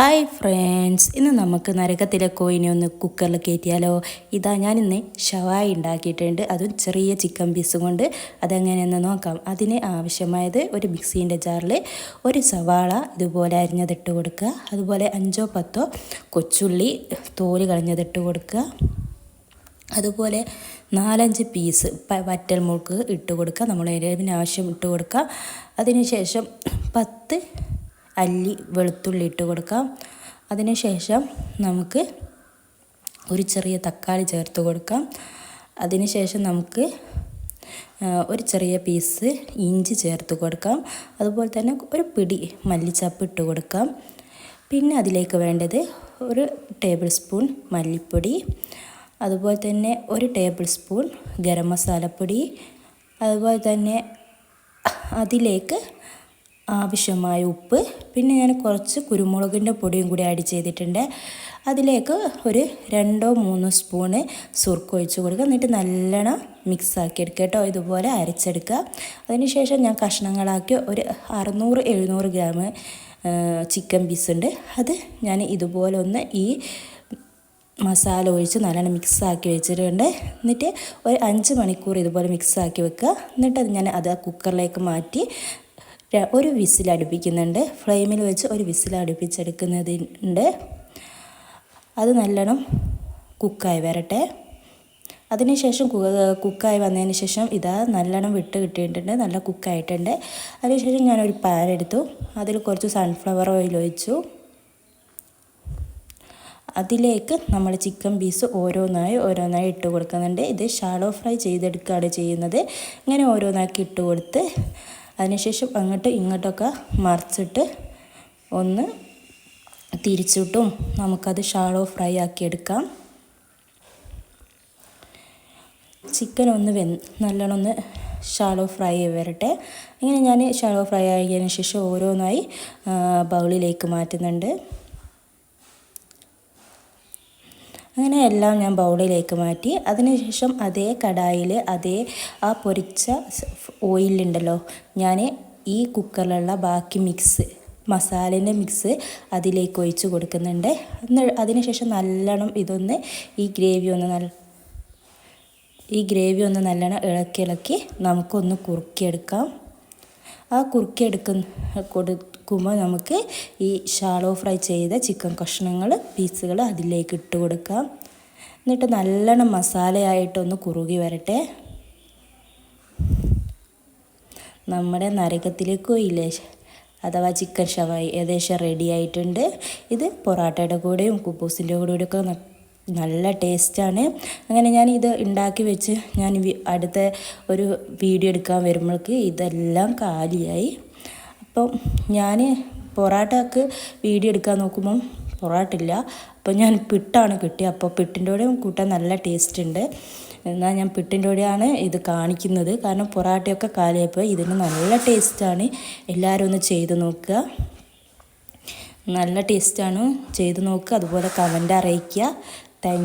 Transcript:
Hi friends ഇന്ന് നമുക്ക് നരകത്തിലെ കോയിനെ ഒന്ന് കുക്കറിൽ കയറ്റിയാലോ ഇതാ ഞാൻ ഇന്ന് ഷവായി ഉണ്ടാക്കിയിട്ടുണ്ട് അതും ചെറിയ ചിക്കൻ പീസ് കൊണ്ട് അതെങ്ങനെയെന്ന് നോക്കാം. അതിന് ആവശ്യമായത് ഒരു മിക്സീന്റെ ജാറിൽ ഒരു സവാള ഇതുപോലെ അരിഞ്ഞതിട്ട് കൊടുക്കുക. അതുപോലെ അഞ്ചോ പത്തോ കൊച്ചുള്ളി തോൽ കളഞ്ഞതിട്ട് കൊടുക്കുക. അതുപോലെ നാലഞ്ച് പീസ് വറ്റൽ മുളക്ക് ഇട്ട് കൊടുക്കുക. നമ്മൾ എരിവിന് ആവശ്യം ഇട്ട് കൊടുക്കുക. അതിനുശേഷം പത്ത് അല്ലി വെളുത്തുള്ളി ഇട്ട് കൊടുക്കാം. അതിനുശേഷം നമുക്ക് ഒരു ചെറിയ തക്കാളി ചേർത്ത് കൊടുക്കാം. അതിനുശേഷം നമുക്ക് ഒരു ചെറിയ പീസ് ഇഞ്ചി ചേർത്ത് കൊടുക്കാം. അതുപോലെ തന്നെ ഒരു പിടി മല്ലിച്ചപ്പ് ഇട്ട് കൊടുക്കാം. പിന്നെ അതിലേക്ക് വേണ്ടത് ഒരു ടേബിൾ സ്പൂൺ മല്ലിപ്പൊടി. അതുപോലെ തന്നെ ഒരു ടേബിൾ സ്പൂൺ ഗരം മസാലപ്പൊടി. അതുപോലെ തന്നെ അതിലേക്ക് ആവശ്യമായ ഉപ്പ് പിന്നെ ഞാൻ കുറച്ച് കുരുമുളകിന്റെ പൊടിയും കൂടി ആഡ് ചെയ്തിട്ടുണ്ട്. അതിലേക്ക് ഒരു രണ്ടോ മൂന്നോ സ്പൂണ് സുർക്ക് ഒഴിച്ച് കൊടുക്കുക. എന്നിട്ട് നല്ലോണം മിക്സ് ആക്കി എടുക്കുക കേട്ടോ. ഇതുപോലെ അരച്ചെടുക്കുക. അതിനുശേഷം ഞാൻ കഷ്ണങ്ങളാക്കി ഒരു അറുന്നൂറ് എഴുന്നൂറ് ഗ്രാം ചിക്കൻ പീസ് ഉണ്ട്. അത് ഞാൻ ഇതുപോലെ ഒന്ന് ഈ മസാല ഒഴിച്ച് നല്ലോണം മിക്സാക്കി വെച്ചിട്ടുണ്ട്. എന്നിട്ട് ഒരു അഞ്ച് മണിക്കൂർ ഇതുപോലെ മിക്സാക്കി വെക്കുക. എന്നിട്ട് അത് ഞാൻ അത് കുക്കറിലേക്ക് മാറ്റി ഒരു വിസിൽ അടുപ്പിക്കുന്നുണ്ട്. ഫ്ലെയിമിൽ വെച്ച് ഒരു വിസിൽ അടുപ്പിച്ചെടുക്കുന്നതിന്റെ അത് നല്ലോണം കുക്കായി വരട്ടെ. അതിനുശേഷം കുക്കായി വന്നതിന് ശേഷം ഇതാ നല്ലോണം വിട്ട് കിട്ടിയിട്ടുണ്ട്. നല്ല കുക്കായിട്ടുണ്ട്. അതിനുശേഷം ഞാനൊരു പാൻ എടുത്തു. അതിൽ കുറച്ച് സൺഫ്ലവർ ഓയിൽ ഒഴിച്ചു. അതിലേക്ക് നമ്മൾ ചിക്കൻ പീസ് ഓരോന്നായി ഓരോന്നായി ഇട്ട് കൊടുക്കുന്നുണ്ട്. ഇത് ഷാലോ ഫ്രൈ ചെയ്തെടുക്കുകയാണ് ചെയ്യുന്നത്. ഇങ്ങനെ ഓരോന്നാക്കി ഇട്ട് കൊടുത്ത് അതിനുശേഷം അങ്ങോട്ട് ഇങ്ങോട്ടൊക്കെ മറിച്ചിട്ട് ഒന്ന് തിരിച്ചിട്ടും നമുക്കത് ഷാളോ ഫ്രൈ ആക്കി എടുക്കാം. ചിക്കൻ ഒന്ന് വെ നല്ലോണം ഒന്ന് ഷാളോ ഫ്രൈ വരട്ടെ. ഇങ്ങനെ ഞാൻ ഷാളോ ഫ്രൈ ആയതിനു ശേഷം ഓരോന്നായി ബൗളിലേക്ക് മാറ്റുന്നുണ്ട്. അങ്ങനെ എല്ലാം ഞാൻ ബൗളിലേക്ക് മാറ്റി. അതിനുശേഷം അതേ കടായിൽ അതേ ആ പൊരിച്ച ഓയിലുണ്ടല്ലോ ഞാൻ ഈ കുക്കറിലുള്ള ബാക്കി മിക്സ് മസാലേന്റെ മിക്സ് അതിലേക്ക് ഒഴിച്ച് കൊടുക്കുന്നുണ്ട്. അതിനുശേഷം നല്ലോണം ഇതൊന്ന് ഈ ഗ്രേവി ഒന്ന് നല്ല ഈ ഗ്രേവി ഒന്ന് നല്ലോണം ഇളക്കി ഇളക്കി നമുക്കൊന്ന് കുറുക്കിയെടുക്കാം. ആ കുറുക്കിയെടുക്കുന്ന കൊടുക്കുമ്പോൾ നമുക്ക് ഈ ഷാളോ ഫ്രൈ ചെയ്ത ചിക്കൻ കഷ്ണങ്ങൾ പീസുകൾ അതിലേക്ക് ഇട്ട് കൊടുക്കാം. എന്നിട്ട് നല്ലോണം മസാലയായിട്ടൊന്ന് കുറുകി വരട്ടെ. നമ്മുടെ നരകത്തിലേക്കോ ഇല്ലേ? അഥവാ ചിക്കൻ ഷവായി ഏകദേശം റെഡി ആയിട്ടുണ്ട്. ഇത് പൊറാട്ടയുടെ കൂടെയും കുബൂസിന്റെ കൂടെയൊക്കെ നല്ല ടേസ്റ്റാണ്. അങ്ങനെ ഞാൻ ഇത് ഉണ്ടാക്കി വെച്ച് ഞാൻ അടുത്ത ഒരു വീഡിയോ എടുക്കാൻ വരുമ്പോഴേക്ക് ഇതെല്ലാം കാലിയായി. അപ്പം ഞാൻ പൊറാട്ടക്ക് വീഡിയോ എടുക്കാൻ നോക്കുമ്പം പൊറാട്ടില്ല. അപ്പോൾ ഞാൻ പിട്ടാണ് കിട്ടിയത് അപ്പോൾ പിട്ടിന്റെ കൂടെയും കൂട്ടാൻ നല്ല ടേസ്റ്റ് ഉണ്ട്. എന്നാൽ ഞാൻ പിട്ടിന്റെ കൂടെയാണ് ഇത് കാണിക്കുന്നത്. കാരണം പൊറാട്ടയൊക്കെ കാലിയപ്പോൾ ഇതിന് നല്ല ടേസ്റ്റാണ് എല്ലാവരും ഒന്ന് ചെയ്ത് നോക്കുക. നല്ല ടേസ്റ്റാണ് ചെയ്ത് നോക്കുക. അതുപോലെ കമന്റ് അറിയിക്കുക. താങ്ക്